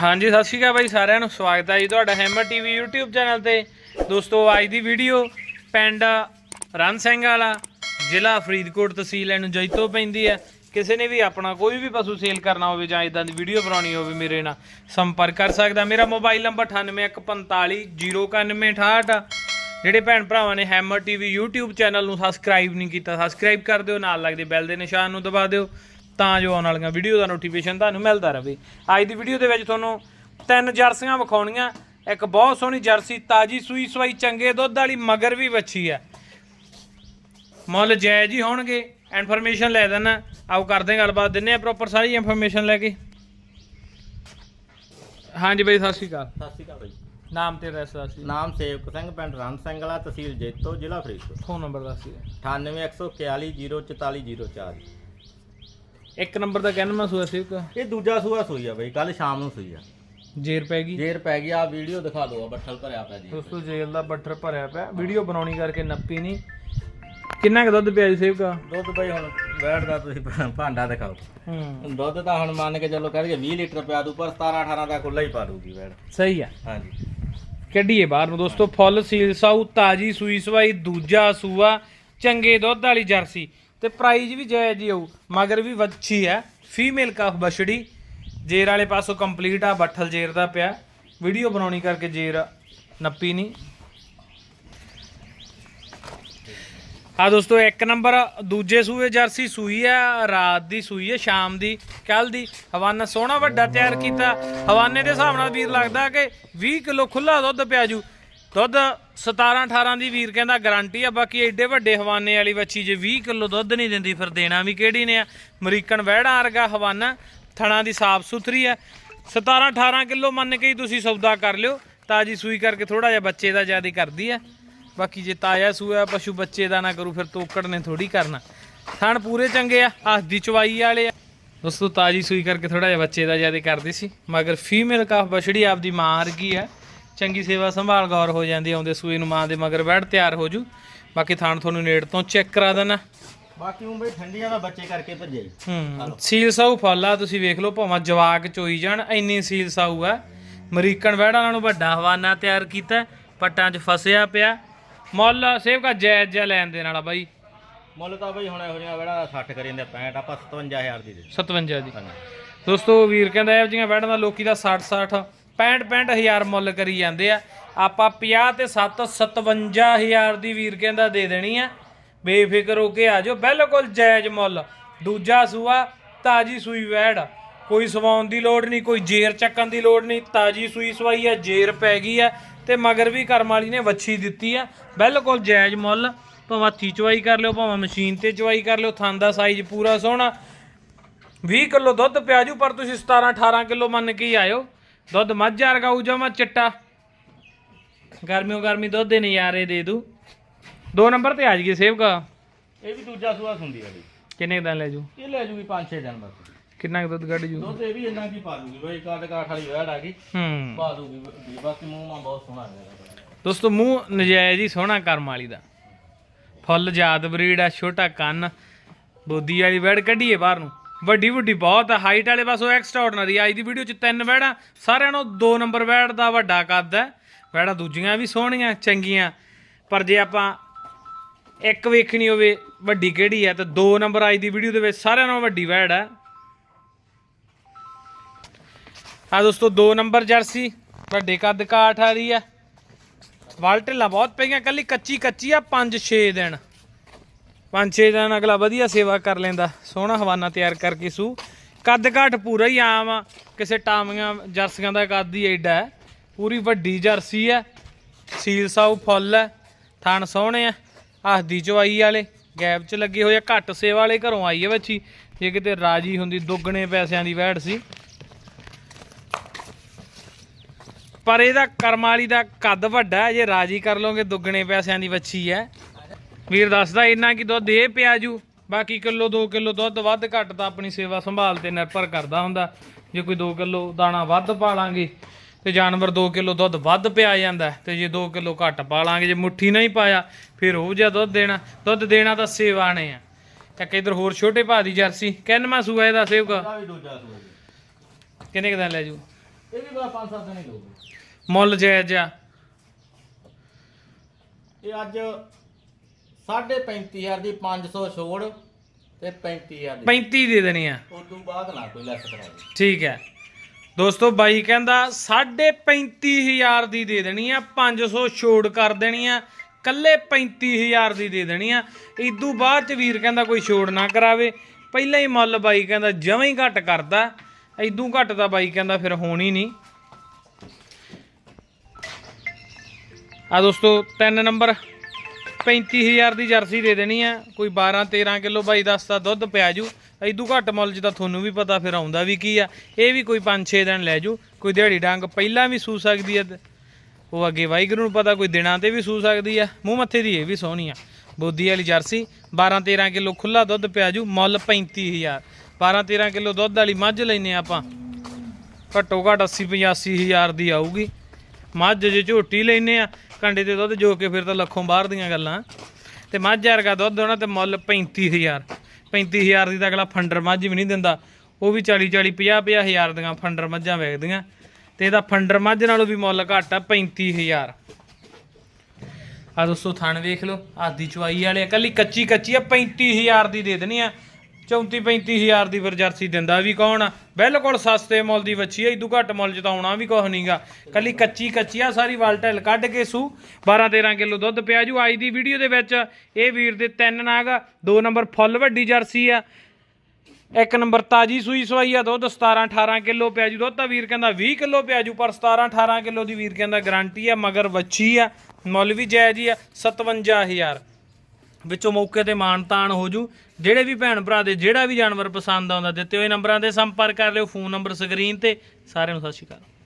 ਹਾਂਜੀ, ਸਤਿ ਸ਼੍ਰੀ ਅਕਾਲ ਬਾਈ ਸਾਰਿਆਂ ਨੂੰ। ਸਵਾਗਤ ਹੈ ਜੀ ਤੁਹਾਡਾ ਹੈਮਰ ਟੀਵੀ YouTube ਚੈਨਲ ਤੇ। ਦੋਸਤੋ, ਅੱਜ ਦੀ ਵੀਡੀਓ ਪਿੰਡ ਰਣ ਸਿੰਘ ਵਾਲਾ, ਜ਼ਿਲ੍ਹਾ ਫਰੀਦਕੋਟ ਤਹਿਸੀਲ ਇਹਨੂੰ ਜੈਤੋ ਪੈਂਦੀ ਹੈ। ਕਿਸੇ ਨੇ ਵੀ ਆਪਣਾ ਕੋਈ ਵੀ ਪਸ਼ੂ ਸੇਲ ਕਰਨਾ ਹੋਵੇ ਜਾਂ ਇਦਾਂ ਦੀ ਵੀਡੀਓ ਬਣਾਉਣੀ ਹੋਵੇ, ਮੇਰੇ ਨਾਲ ਸੰਪਰਕ ਕਰ ਸਕਦਾ। ਮੇਰਾ ਮੋਬਾਈਲ ਨੰਬਰ 9815409168 ਜਿਹੜੇ ਭੈਣ ਭਰਾਵਾਂ ਨੇ ਹੈਮਰ ਟੀਵੀ YouTube ਚੈਨਲ ਨੂੰ ਸਬਸਕ੍ਰਾਈਬ ਨਹੀਂ ਕੀਤਾ ਸਬਸਕ੍ਰਾਈਬ ਕਰ ਦਿਓ, ਨਾਲ ਲੱਗਦੇ ਬੈਲ ਦੇ ਨਿਸ਼ਾਨ ਨੂੰ ਦਬਾ ਦਿਓ। ਤਾਂ ਜੋ ਆਉਣ ਵਾਲੀਆਂ ਵੀਡੀਓ ਦਾ ਨੋਟੀਫਿਕੇਸ਼ਨ ਤੁਹਾਨੂੰ ਮਿਲਦਾ ਰਹੇ। ਅੱਜ ਦੀ ਵੀਡੀਓ ਦੇ ਵਿੱਚ ਤੁਹਾਨੂੰ ਤਿੰਨ ਜਰਸੀਆਂ ਵਿਖਾਉਣੀਆਂ। ਇੱਕ ਬਹੁਤ ਸੋਹਣੀ ਜਰਸੀ ਤਾਜੀ ਸੂਈ ਸਵਾਈ ਚੰਗੇ ਦੁੱਧ ਵਾਲੀ ਮਗਰ ਵੀ ਵੱਛੀ ਹੈ। ਮੁੱਲ ਜਾਇਜ਼ ਹੀ ਹੋਣਗੇ। ਇਨਫੋਰਮੇਸ਼ਨ ਲੈ ਦੇਣਾ ਆਓ ਕਰਦੇ ਗੱਲਬਾਤ। ਦਿੰਨੇ ਆ ਪ੍ਰੋਪਰ ਸਾਰੀ ਇਨਫੋਰਮੇਸ਼ਨ ਲੈ ਕੇ। ਹਾਂਜੀ ਬਈ ਸਤਿ ਸ਼੍ਰੀ ਅਕਾਲ। ਸਤਿ ਸ਼੍ਰੀ ਅਕਾਲ ਬਾਈ। ਨਾਮ ਤੇ ਐਡਰੈਸ ਦੱਸ ਦਿਓ। ਨਾਮ ਸੇਵਕ ਸਿੰਘ ਪਿੰਡ ਰਣ ਸਿੰਘ ਵਾਲਾ ਤਹਿਸੀਲ ਜੈਤੋ ਜ਼ਿਲ੍ਹਾ ਫਰੀਦਕੋਟ। ਫੋਨ ਨੰਬਰ ਦੱਸ ਦਿਓ। 9814404404 ਇੱਕ ਨੰਬਰ ਦਾ ਕਹਿਣਾ ਮੈਂ ਸੂਆ ਸੀ ਇਹ ਦੂਜਾ ਸੂਆ ਸੂਈ ਆ ਬਾਈ ਕੱਲ ਸ਼ਾਮ ਨੂੰ ਸੂਈ ਆ। ਜੇਰ ਪੈ ਗਈ? ਜੇਰ ਪੈ ਗਿਆ ਵੀਡੀਓ ਦਿਖਾ ਦਿਓ ਆ ਬੱਠਲ ਭਰਿਆ ਪਿਆ ਜੀ ਦੋਸਤੋ ਜੇਲ ਦਾ ਬੱਠਰ ਭਰਿਆ ਪਿਆ। ਵੀਡੀਓ ਬਣਾਉਣੀ ਕਰਕੇ ਨੱਪੀ ਨਹੀਂ ਕਿੰਨਾ ਕੁ ਦੁੱਧ ਪਿਆ ਜੀ ਸੇਵਕਾ ਦੁੱਧ ਬਾਈ ਹੁਣ ਬੈਠ ਦਾ ਤੁਸੀਂ ਭਾਂਡਾ ਦਿਖਾਓ। ਹੂੰ। ਦੁੱਧ ਤਾਂ ਹੁਣ ਮੰਨ ਕੇ ਚੱਲੋ ਕਹਿੰਦੇ 20 ਲੀਟਰ ਪਿਆ ਦੂ ਪਰ 17 18 ਦਾ ਖੁੱਲਾ ਹੀ ਪਾ ਦੂਗੀ ਬੈਠ। ਸਹੀ ਆ। ਹਾਂਜੀ। ਕੱਢੀਏ ਬਾਹਰ ਨੂੰ ਦੋਸਤੋ ਫੁੱਲ ਸੀਲ ਸਾਊ ਤਾਜੀ ਸੂਈ ਸਵਾਈ ਦੂਜਾ ਸੂਆ ਚੰਗੇ ਦੁੱਧ ਵਾਲੀ ਜਰਸੀ। ਤੇ ਪ੍ਰਾਈਜ਼ ਵੀ ਜਾਇਜ਼ ਹੀ ਹੋਊ, ਮਗਰ ਵੀ ਵੱਛੀ ਹੈ ਫੀਮੇਲ ਕਾਫ ਬਛੜੀ, ਜੇਰ ਵਾਲੇ ਪਾਸੋਂ ਕੰਪਲੀਟ ਆ, ਬੱਠਲ ਜੇਰ ਦਾ ਪਿਆ ਵੀਡੀਓ ਬਣਾਉਣੀ ਕਰਕੇ ਜੇਰ ਨੱਪੀ ਨਹੀਂ ਆ ਦੋਸਤੋ, ਇੱਕ ਨੰਬਰ ਦੂਜੇ ਸੂਏ ਜਰਸੀ ਸੂਈ ਆ, ਰਾਤ ਦੀ ਸੂਈ ਹੈ ਸ਼ਾਮ ਦੀ ਕੱਲ ਦੀ। ਹਵਾਨਾ ਸੋਹਣਾ ਵੱਡਾ ਤਿਆਰ ਕੀਤਾ। ਹਵਾਨੇ ਦੇ ਹਿਸਾਬ ਨਾਲ ਵੀਰ ਲੱਗਦਾ ਕਿ 20 ਕਿਲੋ ਖੁੱਲਾ ਦੁੱਧ ਪਿਆ ਜੂ। ਦੁੱਧ 17 18 ਦੀ ਵੀਰ ਕਹਿੰਦਾ ਗਾਰੰਟੀ ਆ, ਬਾਕੀ ਐਡੇ ਵੱਡੇ ਹਵਾਨੇ ਵਾਲੀ ਬੱਚੀ ਜੇ 20 ਕਿਲੋ ਦੁੱਧ ਨਹੀਂ ਦਿੰਦੀ ਫਿਰ ਦੇਣਾ ਵੀ ਕਿਹੜੀ ਨੇ ਆ? ਅਮਰੀਕਨ ਵਹਿੜਾਂ ਵਰਗਾ ਹਵਾਨਾ, ਥਣਾ ਦੀ ਸਾਫ਼ ਸੁਥਰੀ ਆ। 17 18 ਕਿਲੋ ਮੰਨ ਕੇ ਹੀ ਤੁਸੀਂ ਸੌਦਾ ਕਰ ਲਿਓ, ਤਾਜੀ ਸੂਈ ਕਰਕੇ ਥੋੜਾ ਜਿਹਾ ਬੱਚੇ ਦਾ ਜ਼ਿਆਦਾ ਕਰਦੀ ਆ। ਬਾਕੀ ਜੇ ਤਾਜ਼ਾ ਸੂਆ ਪਸ਼ੂ ਬੱਚੇ ਦਾ ਨਾ ਕਰੂ, ਫਿਰ ਤੋਕੜ ਨੇ ਥੋੜੀ ਕਰਨਾ। ਥਣ ਪੂਰੇ ਚੰਗੇ ਆ ਹੱਥ ਦੀ ਚਵਾਈ ਵਾਲੇ ਆ। ਦੋਸਤੋ, ਤਾਜੀ ਸੂਈ ਕਰਕੇ ਥੋੜਾ ਜਿਹਾ ਬੱਚੇ ਦਾ ਜ਼ਿਆਦਾ ਕਰਦੀ ਸੀ, ਮਗਰ ਫੀਮੇਲ ਕਾਫ ਬਛੜੀ ਆਪਦੀ ਮਾਂ ਵਰਗੀ ਆ। ਚੰਗੀ ਸੇਵਾ ਸੰਭਾਲ ਗੌਰ ਹੋ ਜਾਂਦੀ ਆਉਂਦੇ ਸੂਈ ਨੂੰ ਮਾਂ ਦੇ ਮਗਰ ਬੈਠ ਤਿਆਰ ਹੋ ਜੂ। ਬਾਕੀ ਥਣ ਤੁਹਾਨੂੰ ਨੇੜ ਤੋਂ ਚੈੱਕ ਕਰਾ ਦੇਣਾ। ਬਾਕੀ ਉਹ ਬਈ ਠੰਡੀਆਂ ਦਾ ਬੱਚੇ ਕਰਕੇ ਭੱਜਿਆ ਜੀ ਹੂੰ ਸੀਲ ਸਾਊ ਫਾਲਾ ਤੁਸੀਂ ਵੇਖ ਲਓ ਭਾਵੇਂ ਜਵਾਕ ਚੋਈ ਜਾਣ ਇੰਨੀ ਸੀਲ ਸਾਊ ਆ। ਅਮਰੀਕਨ ਵਹਿੜਾਂ ਨਾਲੋਂ ਵੱਡਾ ਹਵਾਨਾ ਤਿਆਰ ਕੀਤਾ ਪੱਟਾਂ 'ਚ ਫਸਿਆ ਪਿਆ। ਮੁੱਲ ਸੇਵਕਾ ਜਾਇਜ਼ ਜਿਹਾ ਲੈਣ ਦੇ ਨਾਲ ਬਾਈ। ਮੁੱਲ ਤਾਂ ਬਈ ਹੁਣ ਇਹੋ ਜਿਹਾ ਵੇੜਾ 60 ਕਰੀ ਜਾਂਦੇ 65 ਆਪਾਂ 57000 ਦੀ ਦੇ 57 ਦੀ। ਦੋਸਤੋ ਵੀਰ ਕਹਿੰਦਾ ਇਹੋ ਜਿਹੀਆਂ ਵਹਿੜਾਂ ਦਾ ਲੋਕੀ ਦਾ 60 60 65 65 ਹਜ਼ਾਰ ਮੁੱਲ ਕਰੀ ਜਾਂਦੇ ਆ। ਆਪਾਂ 50 ਤੇ 7 57 ਹਜ਼ਾਰ ਦੀ ਵੀਰ ਕਹਿੰਦਾ ਦੇ ਦੇਣੀ ਆ। ਬੇਫਿਕਰ ਹੋ ਕੇ ਆ ਜਾਓ। ਬਿਲਕੁਲ ਜਾਇਜ਼ ਮੁੱਲ। ਦੂਜਾ ਸੂਆ, ਤਾਜੀ ਸੂਈ ਵਹਿੜ ਕੋਈ ਸਵਾਉਣ ਦੀ ਲੋੜ ਨਹੀਂ, ਕੋਈ ਜੇਰ ਚੱਕਣ ਦੀ ਲੋੜ ਨਹੀਂ। ਤਾਜੀ ਸੂਈ ਸਵਾਈ ਆ, ਜੇਰ ਪੈ ਗਈ ਆ ਤੇ ਮਗਰ ਵੀ ਕਰਮ ਵਾਲੀ ਨੇ ਵੱਛੀ ਦਿੱਤੀ ਆ। ਬਿਲਕੁਲ ਜਾਇਜ਼ ਮੁੱਲ। ਭਾਵੇਂ ਹੱਥੀ ਚਵਾਈ ਕਰ ਲਿਓ, ਭਾਵੇਂ ਮਸ਼ੀਨ ਤੇ ਚਵਾਈ ਕਰ ਲਿਓ, ਥਾਂ ਦਾ ਸਾਈਜ਼ ਪੂਰਾ ਸੋਹਣਾ। 20 ਕਿਲੋ ਦੁੱਧ ਪਿਆ ਜੂ, ਪਰ ਤੁਸੀਂ 17 18 ਕਿਲੋ ਮੰਨ ਕੇ ਹੀ ਆਇਓ। ਦੁੱਧ ਮੱਝ ਵਰਗਾ ਉ ਜਮਾ ਚਿੱਟਾ। ਗਰਮੀਓ ਗਰਮੀ ਦੁੱਧ ਦੇ ਨਜ਼ਾਰੇ ਦੇ ਦੂ। ਦੋ ਨੰਬਰ ਤੇ ਆ ਜੀਏ ਸੇਵਕਾ। ਇਹ ਵੀ ਦੂਜਾ ਸੂਆ ਹੁੰਦੀ ਹੈ ਬਈ ਕਿੰਨੇ ਕੁ ਦਿਨ ਲੈ ਜੂ? ਇਹ ਲੈ ਜੂਗੀ 5-6 ਦਿਨ ਬਸ ਕਿੰਨਾ ਕੁ ਦੁੱਧ ਕੱਢ ਜੂ? ਦੁੱਧ ਇਹ ਵੀ ਇੰਨਾ ਕੀ ਪਾ ਦੂਗੀ ਬਈ ਕਾਟ ਕਾਠ ਵਾਲੀ ਵੈੜ ਆ ਗਈ। ਹੂੰ। ਪਾ ਦੂਗੀ ਵੀ ਬਾਕੀ ਮੂੰਹ ਮਾ ਬਹੁਤ ਸੋਹਣਾ ਹੈ ਦੋਸਤੋ ਮੂੰਹ ਨਜਾਇਜ਼ ਹੀ ਸੋਹਣਾ ਕਰਮ ਵਾਲੀ ਦਾ। ਫੁੱਲ ਜਾਤ ਬਰੀਡ ਆ ਛੋਟਾ ਕੰਨ। ਬੋਦੀ ਵਾਲੀ ਵੈੜ ਕੱਢੀਏ ਬਾਹਰ ਨੂੰ। ਵੱਡੀ ਵੱਡੀ ਬਹੁਤ ਆ। ਹਾਈਟ ਵਾਲੇ ਬਸ ਉਹ ਐਕਸਟਰਾ ਐਕਸਟਰਾਆਰਡਨਰੀ ਅੱਜ ਦੀ ਵੀਡੀਓ ਚ ਤਿੰਨ ਵੈੜਾਂ ਸਾਰਿਆਂ ਨੂੰ ਦੋ ਨੰਬਰ ਵੈੜ ਦਾ ਵੱਡਾ ਕੱਦ ਹੈ ਵੈੜਾਂ ਦੂਜੀਆਂ ਵੀ ਸੋਹਣੀਆਂ, ਚੰਗੀਆਂ। ਪਰ ਜੇ ਆਪਾਂ ਇੱਕ ਵੇਖਣੀ ਹੋਵੇ ਵੱਡੀ ਕਿਹੜੀ ਹੈ ਤਾਂ ਦੋ ਨੰਬਰ ਅੱਜ ਦੀ ਵੀਡੀਓ ਦੇ ਵਿੱਚ ਸਾਰਿਆਂ ਨਾਲੋਂ ਵੱਡੀ ਵੈੜ ਹੈ ਆ ਦੋਸਤੋ, ਦੋ ਨੰਬਰ ਜਰਸੀ, ਵੱਡੇ ਕੱਦ ਕਾਠ ਆ ਰਹੀ ਆ। ਵਾਲ ਢਿੱਲਾਂ ਬਹੁਤ ਪਈਆਂ, ਕੱਲੀ ਕੱਚੀ ਕੱਚੀ ਆ 5-6 ਦਿਨ। 5-6 ਦਿਨ ਅਗਲਾ ਵਧੀਆ ਸੇਵਾ ਕਰ ਲੈਂਦਾ, ਸੋਹਣਾ ਹਵਾਨਾ ਤਿਆਰ ਕਰਕੇ ਸੂ। ਕੱਦ ਘਾਟ ਪੂਰਾ ਹੀ ਆਮ ਆ, ਕਿਸੇ ਟਾਮੀਆਂ ਜਰਸੀਆਂ ਦਾ ਕੱਦ ਹੀ ਐਡਾ ਹੈ। ਪੂਰੀ ਵੱਡੀ ਜਰਸੀ ਹੈ, ਸੀਲ ਸਾਊ ਫੁੱਲ ਹੈ, ਥਣ ਸੋਹਣੇ ਆ ਹੱਥ ਦੀ ਚਵਾਈ ਵਾਲੇ, ਗੈਪ 'ਚ ਲੱਗੇ ਹੋਏ ਆ, ਘੱਟ ਸੇਵਾ ਵਾਲੇ ਘਰੋਂ ਆਈ ਹੈ ਬੱਚੀ। ਜੇ ਕਿਤੇ ਰਾਜੀ ਹੁੰਦੀ, ਦੁੱਗਣੇ ਪੈਸਿਆਂ ਦੀ ਵੈੜ ਸੀ। ਪਰ ਇਹਦਾ ਕਰਮ ਵਾਲੀ ਦਾ ਕੱਦ ਵੱਡਾ ਜੇ ਰਾਜੀ ਕਰ ਲੋਗੇ ਦੁੱਗਣੇ ਪੈਸਿਆਂ ਦੀ ਵੱਛੀ ਹੈ। ਵੀਰ ਦੱਸਦਾ ਇੰਨਾ ਕੀ ਦੁੱਧ ਇਹ ਪਿਆ ਜੂ ਬਾਕੀ ਕਿਲੋ 2 ਕਿਲੋ ਦੁੱਧ ਵੱਧ ਘੱਟ ਤਾਂ ਆਪਣੀ ਸੇਵਾ ਸੰਭਾਲ ਤੇ ਨਿਰਭਰ ਕਰਦਾ ਹੁੰਦਾ। ਜੇ ਕੋਈ 2 ਕਿਲੋ ਦਾਣਾ ਵੱਧ ਪਾ ਲਾਂਗੇ ਤੇ ਜਾਨਵਰ 2 ਕਿਲੋ ਦੁੱਧ ਵੱਧ ਪਿਆ ਜਾਂਦਾ ਤੇ ਜੇ 2 ਕਿਲੋ ਘੱਟ ਪਾ ਲਾਂਗੇ ਜੇ ਮੁੱਠੀ ਨਹੀਂ ਪਾਇਆ ਫਿਰ ਉਹ ਜਿਹਾ ਦੁੱਧ ਦੇਣਾ। ਦੁੱਧ ਦੇਣਾ ਤਾਂ ਸੇਵਾ ਨੇ ਆ। ਇੱਕ ਇਧਰ ਹੋਰ ਛੋਟੇ ਭਾ ਦੀ ਜਰਸੀ ਕਿੰਨਵਾਂ ਸੂਆ ਇਹਦਾ ਸੇਵਕਾ? ਜੀ। ਕਿੰਨੇ ਕੁ ਦਿਨ ਲੈ ਜੂ? ਇਹ ਵੀ ਬਾ 5-7 ਦਿਨ ਹੀ ਦਊਗੀ। ਮੁੱਲ ਜਾਇਜ਼ ਆ। ਇਹ ਅੱਜ 35000 ਦੀ 500 ਛੋੜ ਤੇ 35000 ਦੀ। 35 ਦੇ ਦੇਣੀ ਆ। ਉਸ ਤੋਂ ਬਾਅਦ ਨਾ ਕੋਈ ਲੈਸ ਕਰਾ ਦੇ ਠੀਕ ਹੈ। ਦੋਸਤੋ ਬਾਈ ਕਹਿੰਦਾ 35000 ਦੀ ਦੇ ਦੇਣੀ ਆ 500 ਛੋੜ ਕਰ ਦੇਣੀ ਆ ਕੱਲੇ 35000 ਦੀ ਦੇ ਦੇਣੀ ਆ। ਇਦੋਂ ਬਾਅਦ ਚ ਵੀਰ ਕਹਿੰਦਾ ਕੋਈ ਛੋੜ ਨਾ ਕਰਾਵੇ। ਪਹਿਲਾਂ ਹੀ ਮੁੱਲ ਬਾਈ ਕਹਿੰਦਾ ਜਮਾਂ ਹੀ ਘੱਟ ਕਰਦਾ ਇਦੋਂ ਘੱਟ ਤਾਂ ਬਾਈ ਕਹਿੰਦਾ ਫਿਰ ਹੋਣੀ ਨਹੀਂ। ਆ ਦੋਸਤੋ ਤਿੰਨ ਨੰਬਰ। 35000 ਦੀ ਜਰਸੀ ਦੇ ਦੇਣੀ ਆ। ਕੋਈ 12 13 ਕਿਲੋ ਬਾਈ ਦੱਸਦਾ ਦੁੱਧ ਪਿਆ ਜੂ। ਇਦੋਂ ਘੱਟ ਮੁੱਲ 'ਚ ਤਾਂ ਤੁਹਾਨੂੰ ਵੀ ਪਤਾ ਫਿਰ ਆਉਂਦਾ ਵੀ ਕੀ ਆ। ਇਹ ਵੀ ਕੋਈ 5-6 ਦਿਨ ਲੈ ਜੂ। ਕੋਈ ਦਿਹਾੜੀ ਡੰਗ ਪਹਿਲਾਂ ਵੀ ਸੂ ਸਕਦੀ ਆ ਉਹ ਅੱਗੇ ਵਾਹਿਗੁਰੂ ਨੂੰ ਪਤਾ, ਕੋਈ ਦਿਨਾਂ ਤੇ ਵੀ ਸੂ ਸਕਦੀ ਆ। ਮੂੰਹ ਮੱਥੇ ਦੀ ਇਹ ਵੀ ਸੋਹਣੀ ਆ। ਬੋਦੀ ਵਾਲੀ ਜਰਸੀ 12-13 ਕਿਲੋ ਖੁੱਲਾ ਦੁੱਧ ਪਿਆ ਜੂ, ਮੁੱਲ 35000 12-13 ਕਿਲੋ ਦੁੱਧ ਵਾਲੀ ਮੱਝ ਲੈਨੇ ਆਪਾਂ। ਘੱਟੋ ਘੱਟ 80-85 ਹਜ਼ਾਰ ਦੀ ਆਊਗੀ। ਮੱਝ ਜੇ ਝੋਟੀ ਲੈਨੇ ਆ ਕੰਡੇ ਤੇ ਦੁੱਧ ਜੋ ਕੇ ਫਿਰ ਤਾਂ ਲੱਖੋਂ ਬਾਹਰ ਦੀਆਂ ਗੱਲਾਂ। ਤੇ ਮੱਝ ਵਰਗਾ ਦੁੱਧ ਹੋਣਾ ਤੇ ਮੁੱਲ 35000 35000 ਦੀ ਤਾਂ ਅਗਲਾ ਫੰਡਰ ਮੱਝ ਵੀ ਨਹੀਂ ਦਿੰਦਾ। ਉਹ ਵੀ 40 40 50 50 ਹਜ਼ਾਰ ਦੀਆਂ ਫੰਡਰ ਮੱਝਾਂ ਵੇਚਦੀਆਂ। ਤੇ ਇਹਦਾ ਫੰਡਰ ਮੱਝ ਨਾਲੋਂ ਵੀ ਮੁੱਲ ਘੱਟ ਆ 35000 ਆ ਦੋਸਤੋ ਥਣ ਵੇਖ ਲਓ ਆਦੀ ਚੁਆਈ ਵਾਲੇ ਆ, ਕੱਲੀ ਕੱਚੀ ਕੱਚੀ ਆ 35000 ਦੀ ਦੇ ਦੇਣੀ ਆ। 34 35000 ਦੀ ਫਿਰ ਜਰਸੀ ਦਿੰਦਾ ਵੀ ਕੌਣ ਆ? ਬਿਲਕੁਲ ਸਸਤੇ ਮੁੱਲ ਦੀ ਵੱਛੀ ਆ ਇਦੋਂ ਘੱਟ ਮੁੱਲ 'ਚ ਤਾਂ ਆਉਣਾ ਵੀ ਕੁਛ ਨਹੀਂਗਾ ਕੱਲੀ ਕੱਚੀ ਕੱਚੀ ਆ, ਸਾਰੀ ਵਾਲਟਲ ਕੱਢ ਕੇ ਸੂ। 12 13 ਕਿਲੋ ਦੁੱਧ ਪਿਆ ਜੂ। ਅੱਜ ਦੀ ਵੀਡੀਓ ਦੇ ਵਿੱਚ ਇਹ ਵੀਰ ਦੇ ਤਿੰਨ ਨਾਗ ਆ ਦੋ ਨੰਬਰ ਫੁੱਲ ਵੱਡੀ ਜਰਸੀ ਆ। ਇੱਕ ਨੰਬਰ ਤਾਜੀ ਸੂਈ ਸਵਾਈ ਆ ਦੁੱਧ 17 18 ਕਿਲੋ ਪਿਆ ਜੂ। ਦੁੱਧ ਤਾਂ ਵੀਰ ਕਹਿੰਦਾ 20 ਕਿਲੋ ਪਿਆ ਜੂ, ਪਰ 17 18 ਕਿਲੋ ਦੀ ਵੀਰ ਕਹਿੰਦਾ ਗਾਰੰਟੀ ਆ, ਮਗਰ ਵੱਛੀ ਆ। ਮੁੱਲ ਵੀ ਜਾਇਜ਼ ਹੀ ਆ 57000 ਵਿੱਚੋਂ ਮੌਕੇ ਤੇ ਮਾਨ ਤਾਨ ਹੋ ਜੂ। ਜਿਹੜੇ ਵੀ ਭੈਣ ਭਰਾ ਦੇ ਜਿਹੜਾ ਵੀ ਜਾਨਵਰ ਪਸੰਦ ਆਉਂਦਾ ਦਿੱਤੇ ਹੋਏ ਨੰਬਰਾਂ ਤੇ ਸੰਪਰਕ ਕਰ ਲਿਓ, ਫੋਨ ਨੰਬਰ ਸਕਰੀਨ ਤੇ, ਸਾਰਿਆਂ ਨੂੰ ਸਤਿ ਸ਼੍ਰੀ ਅਕਾਲ।